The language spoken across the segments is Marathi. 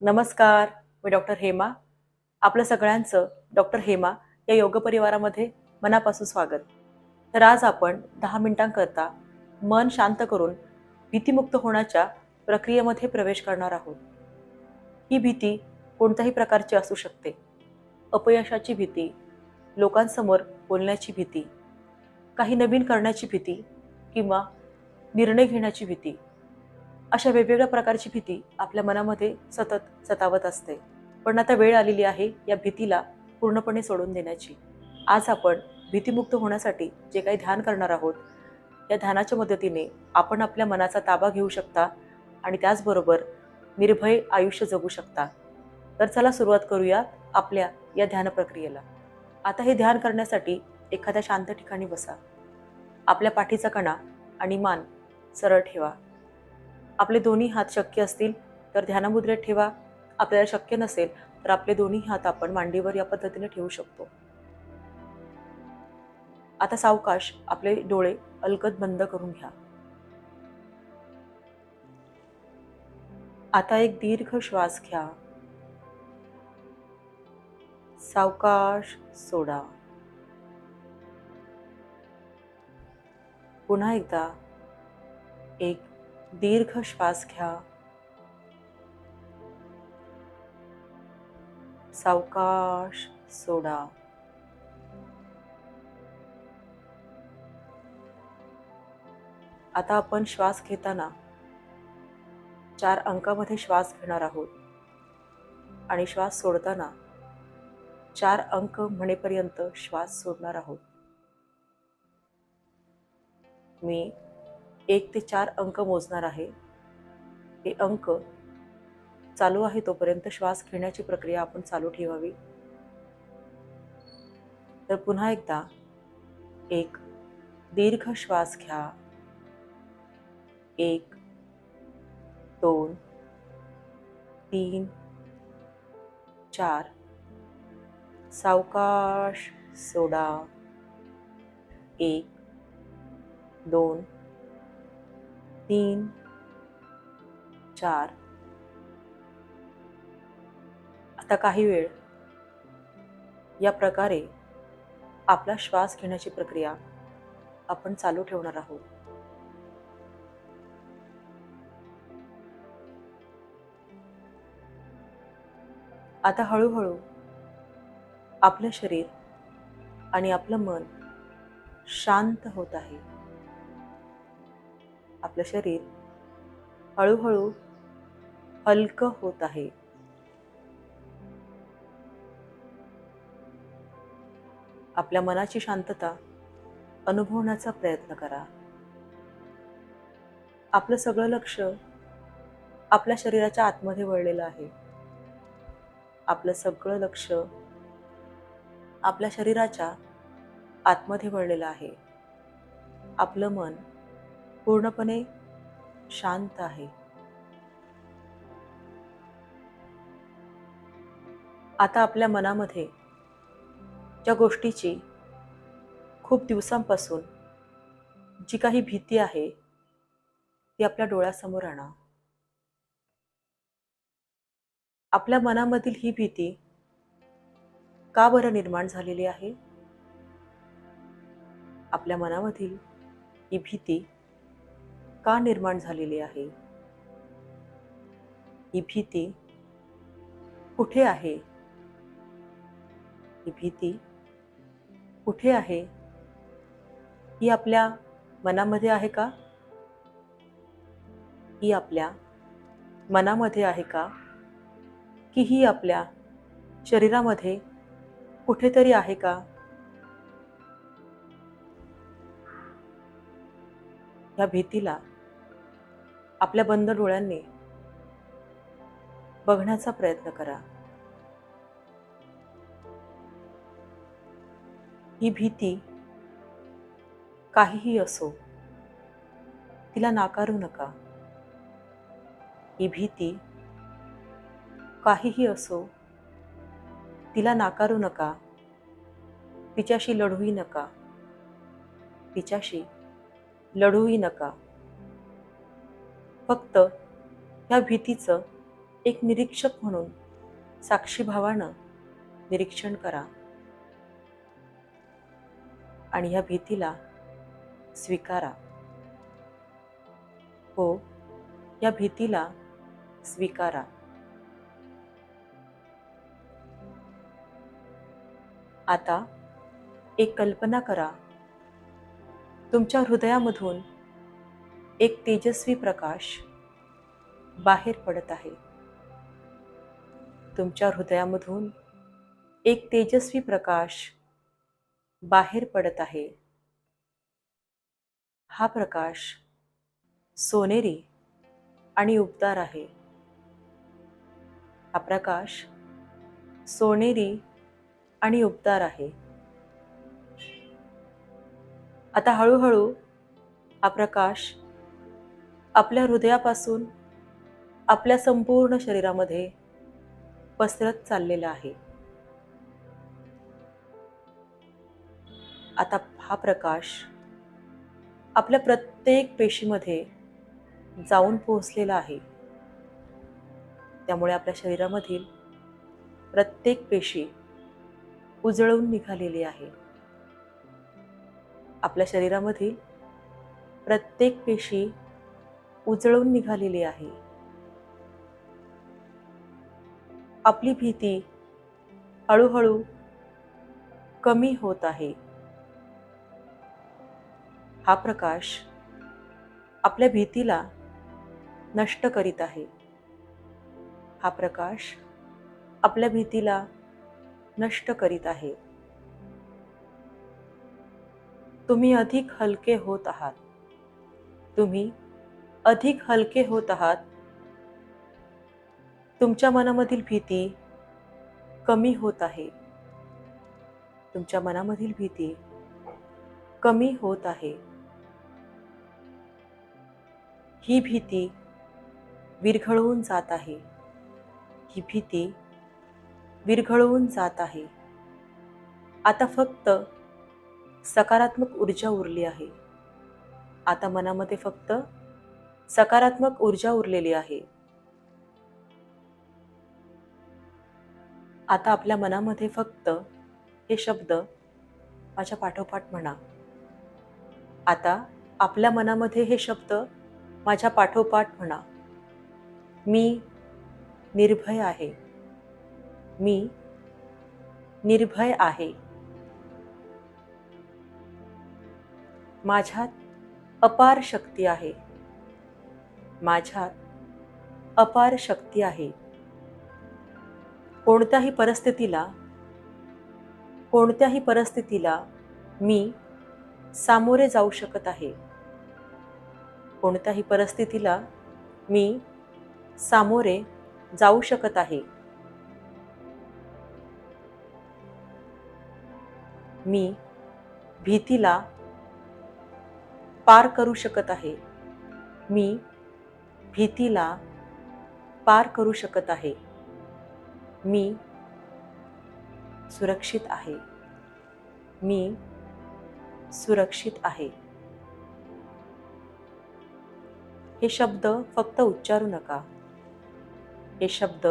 नमस्कार मी डॉक्टर हेमा. आपलं सगळ्यांचं डॉक्टर हेमा या योग परिवारामध्ये मनापासून स्वागत. तर आज आपण दहा मिनिटांकरता मन शांत करून भीतीमुक्त होण्याच्या प्रक्रियेमध्ये प्रवेश करणार आहोत. ही भीती कोणत्याही प्रकारची असू शकते. अपयशाची भीती लोकांसमोर बोलण्याची भीती काही नवीन करण्याची भीती किंवा निर्णय घेण्याची भीती अशा वेगवेगळ्या प्रकारची भीती आपल्या मनामध्ये सतत सतावत असते. पण आता वेळ आलेली आहे या भीतीला पूर्णपणे सोडून देण्याची. आज आपण भीतीमुक्त होण्यासाठी जे काही ध्यान करणार आहोत या ध्यानाच्या मदतीने आपण आपल्या मनाचा ताबा घेऊ शकता आणि त्याचबरोबर निर्भय आयुष्य जगू शकता. तर चला सुरुवात करूया आपल्या या ध्यान प्रक्रियेला. आता हे ध्यान करण्यासाठी एखाद्या शांत ठिकाणी बसा. आपल्या पाठीचा कणा आणि मान सरळ ठेवा. आपले दोन्ही हात शक्य असतील तर ध्यानमुद्रेत ठेवा. आपल्याला शक्य नसेल तर आपले दोन्ही हात आपण मांडीवर या पद्धतीने ठेवू शकतो. आता सावकाश आपले डोळे अलगद बंद करून घ्या. आता एक दीर्घ श्वास घ्या. सावकाश सोडा. पुन्हा एकदा एक दीर्घ श्वास घ्या. सावकाश सोडा. आता आपण श्वास घेताना चार अंकामध्ये श्वास घेणार आहोत. आणि श्वास सोडताना चार अंक म्हणेपर्यंत श्वास सोडणार आहोत. मी एक ते चार अंक मोजणार आहे. हे अंक चालू आहे तोपर्यंत श्वास घेण्याची प्रक्रिया आपण चालू ठेवावी. तर पुन्हा एकदा एक दीर्घ श्वास घ्या. एक दोन तीन चार. सावकाश सोडा. एक दोन तीन चार. आता काही वेळ. या प्रकारे आपला श्वास घेण्याची प्रक्रिया आपण चालू ठेवणार आहोत. आता हळूहळू आपलं शरीर आणि आपलं मन शांत होत आहे. आपलं शरीर हळूहळू हलकं होत आहे. आपल्या मनाची शांतता अनुभवण्याचा प्रयत्न करा. आपलं सगळं लक्ष आपल्या शरीराच्या आतमध्ये वळलेलं आहे. आपलं सगळं लक्ष आपल्या शरीराच्या आतमध्ये वळलेलं आहे. आपलं मन पूर्णपणे शांत आहे. आता आपल्या मनामध्ये ज्या गोष्टीची खूप दिवसांपासून जी काही भीती आहे ती आपल्या डोळ्यासमोर आणा. आपल्या मनामधील ही भीती का बरं निर्माण झालेली आहे? आपल्या मनामधील ही भीती का निर्माण झालेली आहे? ही भीती कुठे आहे? ही भीती कुठे आहे? ही आपल्या मनामध्ये आहे का? ही आपल्या मनामध्ये आहे का? की ही आपल्या शरीरामध्ये कुठेतरी आहे का? ह्या भीतीला आपल्या बंद डोळ्यांनी बघण्याचा प्रयत्न करा. ही भीती काहीही असो तिला नाकारू नका. ही भीती काहीही असो तिला नाकारू नका. तिच्याशी लढूही नका. तिच्याशी लढूही नका. फक्त ह्या भीतीचं एक निरीक्षक म्हणून साक्षीभावानं निरीक्षण करा. आणि ह्या भीतीला स्वीकारा. हो या भीतीला स्वीकारा. आता एक कल्पना करा. तुमच्या हृदयामधून एक तेजस्वी प्रकाश बाहेर पडत आहे. तुमच्या हृदयामधून एक तेजस्वी प्रकाश बाहेर पडत आहे. हा प्रकाश सोनेरी आणि उबदार आहे. हा प्रकाश सोनेरी आणि उबदार आहे. आता हळूहळू हा प्रकाश आपल्या हृदयापासून आपल्या संपूर्ण शरीरामध्ये पसरत चाललेला आहे. आता हा प्रकाश आपल्या प्रत्येक पेशीमध्ये जाऊन पोहोचलेला आहे. त्यामुळे आपल्या शरीरामधील प्रत्येक पेशी उजळून निघालेली आहे. आपल्या शरीरामधील प्रत्येक पेशी उजळून निघालेली आहे. आपली भीती हळूहळू कमी होत आहे. हा प्रकाश आपल्या भीतीला नष्ट करीत आहे. हा प्रकाश आपल्या भीतीला नष्ट करीत आहे. तुम्ही अधिक हलके होत आहात. तुम्ही अधिक हलके होत आहात. तुमच्या मनामधील भीती कमी होत आहे. तुमच्या मनामधील भीती कमी होत आहे. ही भीती विरघळवून जात आहे. ही भीती विरघळवून जात आहे. आता फक्त सकारात्मक ऊर्जा उरली आहे. आता मनामध्ये फक्त सकारात्मक ऊर्जा उरलेली आहे. आता आपल्या मनामध्ये फक्त हे शब्द माझ्या पाठोपाठ म्हणा. आता आपल्या मनामध्ये हे शब्द माझ्या पाठोपाठ म्हणा. मी निर्भय आहे. मी निर्भय आहे. माझ्यात अपार शक्ती आहे. माझ्यात अपार शक्ती आहे. कोणत्याही परिस्थितीला कोणत्याही परिस्थितीला मी सामोरे जाऊ शकत आहे. कोणत्याही परिस्थितीला मी सामोरे जाऊ शकत आहे. मी भीतीला पार करू शकत आहे. मी भीतीला पार करू शकत आहे. मी सुरक्षित आहे. मी सुरक्षित आहे. हे शब्द फक्त उच्चारू नका. हे शब्द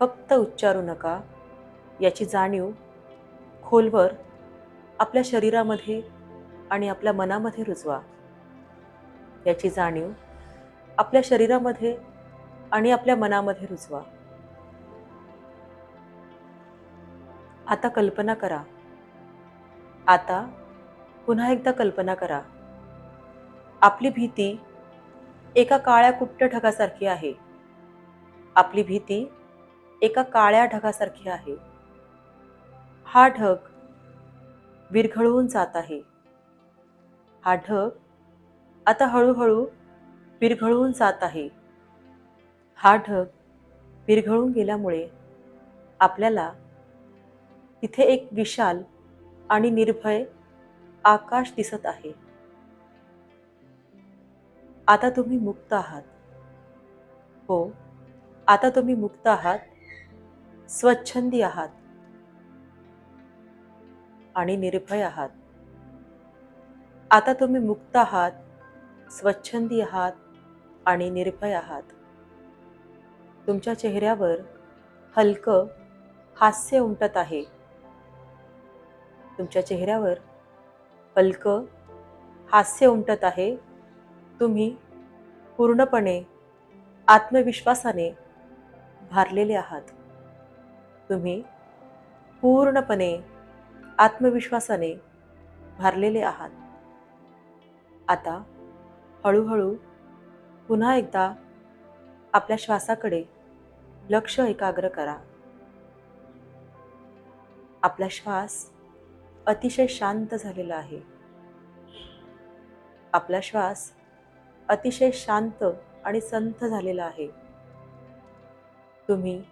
फक्त उच्चारू नका. याची जाणीव खोलवर आपल्या शरीरामध्ये आणि आपल्या मनामध्ये रुजवा. याची जाणीव आपल्या शरीरामध्ये आणि आपल्या मनामध्ये रुजवा. आता कल्पना करा. आता पुन्हा एकदा कल्पना करा. आपली भीती एका काळ्या कुट्ट ढगासारखी आहे. आपली भीती एका काळ्या ढगासारखी आहे. हा ढग विरघळवून जात आहे. हा ढग आता हळूहळू विरघळून जात आहे. हा ढग विरघळून गेल्यामुळे आपल्याला तिथे एक विशाल आणि निर्भय आकाश दिसत आहे. आता तुम्ही मुक्त आहात. हो आता तुम्ही मुक्त आहात. स्वच्छंदी आहात. आणि निर्भय आहात. आता तुम्ही मुक्त आहात. स्वच्छंदी आहात आणि निर्भय आहात. तुमच्या चेहऱ्यावर हलकं हास्य उमटत आहे. तुमच्या चेहऱ्यावर हलकं हास्य उमटत आहे. तुम्ही पूर्णपणे आत्मविश्वासाने भारलेले आहात. तुम्ही पूर्णपणे आत्मविश्वासाने भारलेले आहात. आता हळूहळू पुन्हा एकदा आपल्या श्वासाकडे लक्ष एकाग्र करा. आपला श्वास अतिशय शांत झालेला आहे. आपला श्वास अतिशय शांत आणि संथ झालेला आहे. तुम्ही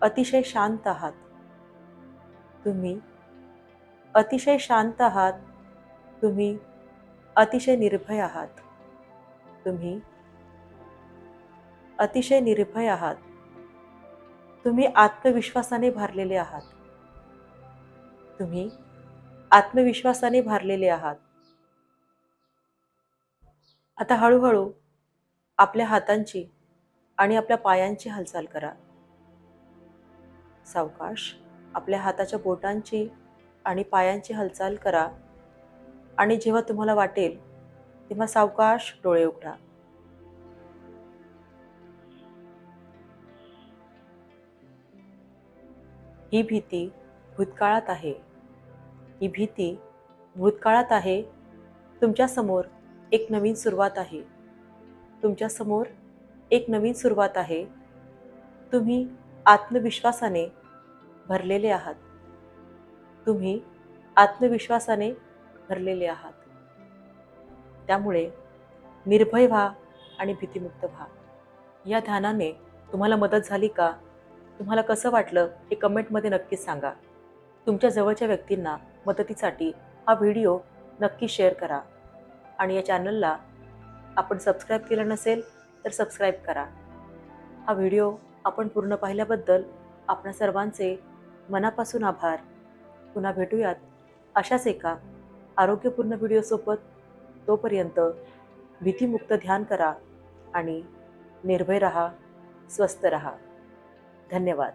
अतिशय शांत आहात. तुम्ही अतिशय शांत आहात. तुम्ही अतिशय निर्भय आहात. तुम्ही? अतिशय निर्भय आहात. तुम्ही आत्मविश्वासाने भारलेले आहात. तुम्ही आत्मविश्वासाने भारलेले आहात. आता हळूहळू आपल्या हातांची आणि आपल्या पायांची हालचाल करा. सावकाश आपल्या हाताच्या बोटांची आणि पायांची हालचाल करा आणि जेव्हा तुम्हाला वाटेल तेव्हा सावकाश डोळे उघडा. ही भीती भूतकाळात आहे. ही भीती भूतकाळात आहे. तुमच्यासमोर एक नवीन सुरुवात आहे. तुमच्यासमोर एक नवीन सुरुवात आहे. तुम्ही आत्मविश्वासाने भरलेले आहात. तुम्ही आत्मविश्वासाने भरलेले आहात. त्यामुळे निर्भय व्हा आणि भीतीमुक्त व्हा. या ध्यानाने तुम्हाला मदत झाली का? तुम्हाला कसं वाटलं हे कमेंटमध्ये नक्कीच सांगा. तुमच्या जवळच्या व्यक्तींना मदतीसाठी हा व्हिडिओ नक्की शेअर करा. आणि या चॅनलला आपण सबस्क्राईब केलं नसेल तर सबस्क्राईब करा. हा व्हिडिओ आपण पूर्ण पाहिल्याबद्दल आपणा सर्वांचे मनापासून आभार. पुन्हा भेटूयात अशाच एका आरोग्यपूर्ण व्हिडिओसोबत. तोपर्यंत भीतीमुक्त ध्यान करा आणि निर्भय रहा स्वस्थ रहा. धन्यवाद.